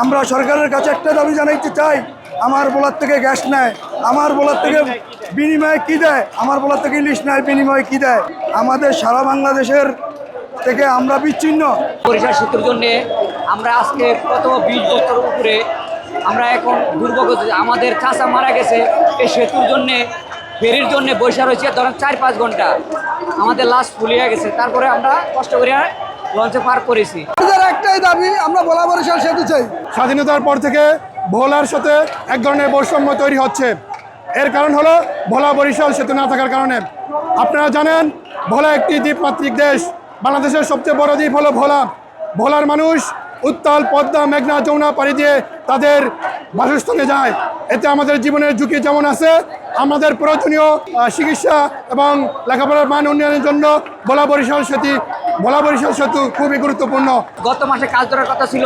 আমরা সরকারের কাছে একটা দাবি জানাইতে চাই, আমার বোলার থেকে গ্যাস নেয়, আমার বোলার থেকে বিনিময়ে কি দেয়, আমার বোলার থেকে ইলিশ নেয়, বিনিময়ে কি দেয়? আমাদের সারা বাংলাদেশের থেকে আমরা বিচ্ছিন্ন। বরিশাল সেতুর জন্য আমরা আজকে কত বিশ বছর উপরে আমরা এখন দুর্ভোগ আমাদের চাষা মারা গেছে, এই সেতুর জন্যে, ফেরির জন্য বৈশা রয়েছে ধরেন চার পাঁচ ঘণ্টা। আমাদের লাশ ফুলিয়ে গেছে, তারপরে আমরা কষ্ট করে লঞ্চে পার করেছি। একটাই দাবি আমরা বলা বরিশাল সেতু চাই। স্বাধীনতার পর থেকে ভোলার সাথে এক ধরনের বৈষম্য তৈরি হচ্ছে। এর কারণ হলো ভোলা বরিশাল সেতু না থাকার কারণে। আপনারা জানেন, ভোলা একটি দ্বীপমাত্রিক দেশ। বাংলাদেশের সবচেয়ে বড় দ্বীপ হলো ভোলা। ভোলার মানুষ উত্তাল, পদ্মা, মেঘনা, যমুনা পাড়ি দিয়ে তাদের বাসস্থানে যায়। এতে আমাদের জীবনের ঝুঁকি যেমন আছে, আমাদের প্রয়োজনীয় চিকিৎসা এবং লেখাপড়ার মান উন্নয়নের জন্য ভোলা বরিশাল সেতু ভোলা বরিশাল সেতু খুবই গুরুত্বপূর্ণ। গত মাসে কাজ ধরার কথা ছিল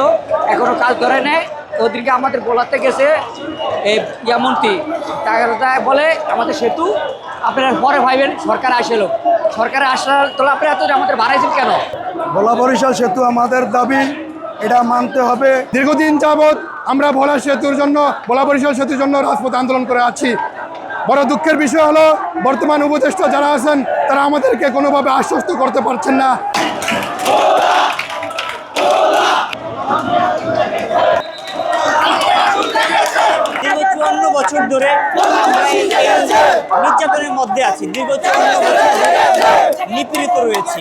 এখনও কাজ ধরে নেয় ওদেরকে আমাদের বলাতে গেছে এই ইয়া মন্ত্রী তাই বলে আমাদের সেতু আপনারা পরে ভাইবেন সরকার আসলো সরকার আসার তোলা আপনারা এত আমাদের বাড়াইছেন কেন? বলা বরিশাল সেতু আমাদের দাবি এটা মানতে হবে। দীর্ঘদিন যাবৎ আমরা ভোলা সেতুর জন্য ভোলা বরিশাল সেতুর জন্য রাজপথ আন্দোলন করে আছি। বড় দুঃখের বিষয় হলো বর্তমান উপদেষ্টা যারা আছেন তারা আমাদেরকে কোনোভাবে আশ্বস্ত করতে পারছেন না। বছর ধরে নির্যাতনের মধ্যে আছি। দীর্ঘ চুয়ান্ন বছর ধরে নিপীড়িত রয়েছি।